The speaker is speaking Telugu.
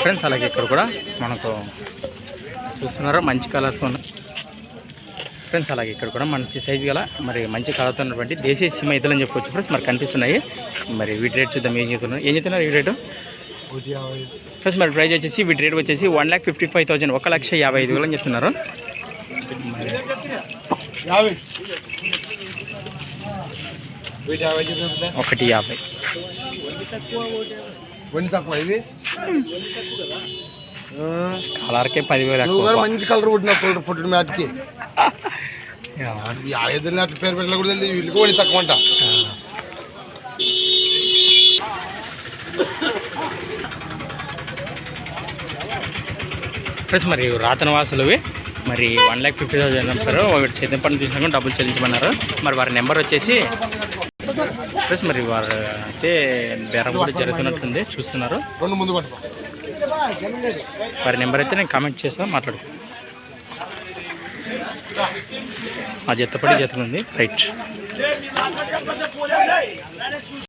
ఫ్రెండ్స్ అలాగే ఇక్కడ కూడా మనకు చూస్తున్నారా? మంచి కలర్తో ఉన్న ఫ్రెండ్స్ అలాగే ఇక్కడ కూడా మంచి సైజు గల మరి మంచి కలర్తో ఉన్నటువంటి దేశీయ సిమ ఇతలు అని చెప్పుకోవచ్చు ఫ్రెండ్స్ మరి కనిపిస్తున్నాయి. మరి వీటి రేట్ చూద్దాం ఏం చెప్తున్నారు? ఏం చెప్తున్నారు ఈ రేటు ఫ్రెండ్స్ మరి ప్రైస్ వచ్చేసి వీటి రేట్ వచ్చేసి one lakh fifty five thousand ఒక లక్ష యాభై ఐదు వేలు అని చెప్తున్నారు. ఒకటి యాభై. వన్ తక్కువ ఇవి? ఆ, కలర్కే పదివేలు నువ్వు కూడా మంచి కలర్ పుట్టిన పుట్టిన పుట్టిన మ్యాట్కి యా. ఏదైనా అట్లా పేరు పెట్టిన కూడా తెలియదు. వీళ్ళకి వన్ తక్కువ అంట. ఫ్రెండ్స్ మరి రాతన వాసులవి మరి వన్ ల్యాక్ ఫిఫ్టీ థౌసండ్ అంటారు. ఒకటి చేతి పని చూసినాక డబ్బులు చెల్లించమన్నారు. మరి వారి నెంబర్ వచ్చేసి ఫ్రెండ్స్ మరి వారు అయితే బేరం కూడా జరుగుతున్నట్టుంది చూస్తున్నారు. వారి నెంబర్ అయితే నేను కామెంట్ చేస్తాను మాట్లాడుకో ఆ జతపడి జతలు ఉంది రైట్.